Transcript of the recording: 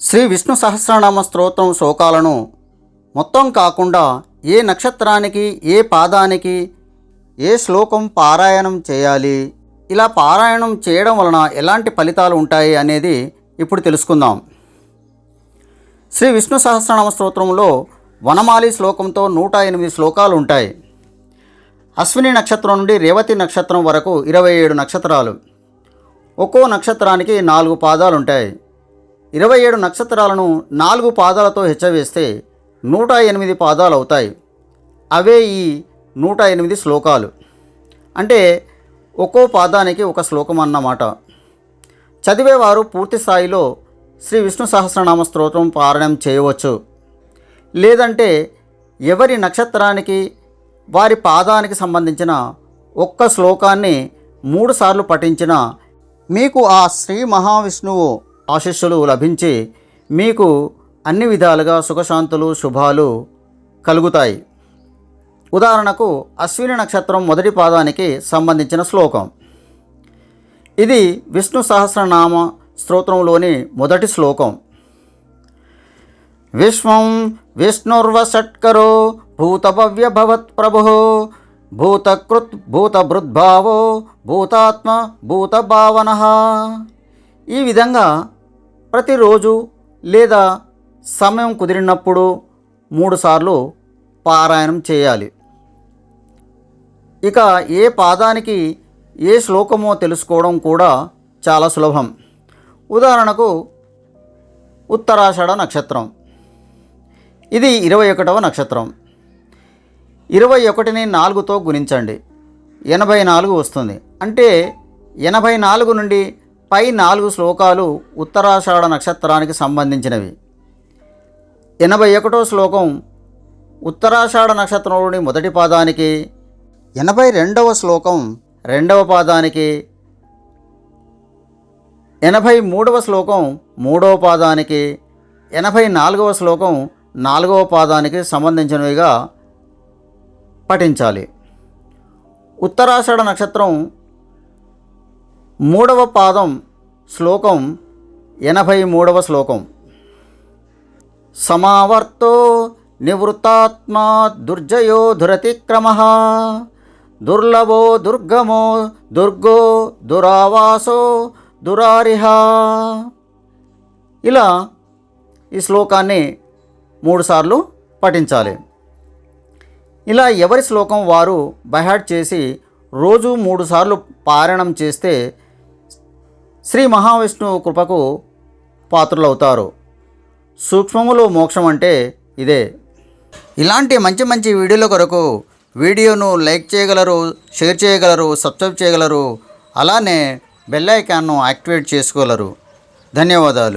శ్రీ విష్ణు సహస్రనామ స్తోత్రం శ్లోకాలను మొత్తం కాకుండా ఏ నక్షత్రానికి ఏ పాదానికి ఏ శ్లోకం పారాయణం చేయాలి ఇలా పారాయణం చేయడం వలన ఎలాంటి ఫలితాలు ఉంటాయి అనేది ఇప్పుడు తెలుసుకుందాం. శ్రీ విష్ణు సహస్రనామ స్తోత్రంలో వనమాలి శ్లోకంతో నూట ఎనిమిది శ్లోకాలు ఉంటాయి. అశ్విని నక్షత్రం నుండి రేవతి నక్షత్రం వరకు ఇరవై ఏడు నక్షత్రాలు. ఒక్కో నక్షత్రానికి నాలుగు పాదాలు ఉంటాయి. ఇరవై ఏడు నక్షత్రాలను నాలుగు పాదాలతో హెచ్చవేస్తే నూట ఎనిమిది పాదాలు అవుతాయి అవే ఈ నూట ఎనిమిది శ్లోకాలు. అంటే ఒక్కో పాదానికి ఒక శ్లోకం అన్నమాట. చదివేవారు పూర్తి స్థాయిలో శ్రీ విష్ణు సహస్రనామ స్తోత్రం పారాయణం చేయవచ్చు. లేదంటే ఎవరి నక్షత్రానికి వారి పాదానికి సంబంధించిన ఒక్క శ్లోకాన్ని మూడుసార్లు పఠించిన మీకు ఆ శ్రీ మహావిష్ణువు ఆశీస్సులు లభించి మీకు అన్ని విధాలుగా సుఖశాంతులు శుభాలు కలుగుతాయి. ఉదాహరణకు అశ్విని నక్షత్రం మొదటి పాదానికి సంబంధించిన శ్లోకం. ఇది విష్ణు సహస్రనామ స్తోత్రంలోని మొదటి శ్లోకం. విశ్వం విష్ణుర్వషట్కరో భూతభవ్యభవత్ ప్రభు భూతకృత్ భూతభృద్భావో భూతాత్మ భూతభావన. ఈ విధంగా ప్రతిరోజు లేదా సమయం కుదిరినప్పుడు మూడుసార్లు పారాయణం చేయాలి. ఇక ఏ పాదానికి ఏ శ్లోకమో తెలుసుకోవడం కూడా చాలా సులభం. ఉదాహరణకు ఉత్తరాషాఢ నక్షత్రం. ఇది ఇరవై ఒకటవ నక్షత్రం. ఇరవై ఒకటిని నాలుగుతో గుణించండి. ఎనభై నాలుగు వస్తుంది. అంటే ఎనభై నాలుగు నుండి పై నాలుగు శ్లోకాలు ఉత్తరాషాఢ నక్షత్రానికి సంబంధించినవి. ఎనభై ఒకటో శ్లోకం ఉత్తరాషాఢ నక్షత్రంలోని మొదటి పాదానికి ఎనభై రెండవ శ్లోకం రెండవ పాదానికి ఎనభై మూడవ శ్లోకం మూడవ పాదానికి ఎనభై నాలుగవ శ్లోకం నాలుగవ పాదానికి సంబంధించినవిగా పఠించాలి. ఉత్తరాషాఢ నక్షత్రం మూడవ పాదం శ్లోకం ఎనభై మూడవ శ్లోకం. సమావర్తో నివృత్తాత్మా దుర్జయో దురతిక్రమ. దుర్లభో దుర్గమో దుర్గో దురావాసో దురారిహ. ఇలా ఈ శ్లోకాన్ని మూడుసార్లు పఠించాలి. ఇలా ఎవరి శ్లోకం వారు బైహాట్ చేసి రోజు మూడుసార్లు పారాయణం చేస్తే శ్రీ మహావిష్ణువు కృపకు పాత్రులవుతారు. సూక్ష్మములు మోక్షం అంటే ఇదే. ఇలాంటి మంచి మంచి వీడియోల కొరకు వీడియోను లైక్ చేయగలరు షేర్ చేయగలరు సబ్స్క్రైబ్ చేయగలరు అలానే బెల్ ఐకాన్ను యాక్టివేట్ చేసుకోగలరు. ధన్యవాదాలు.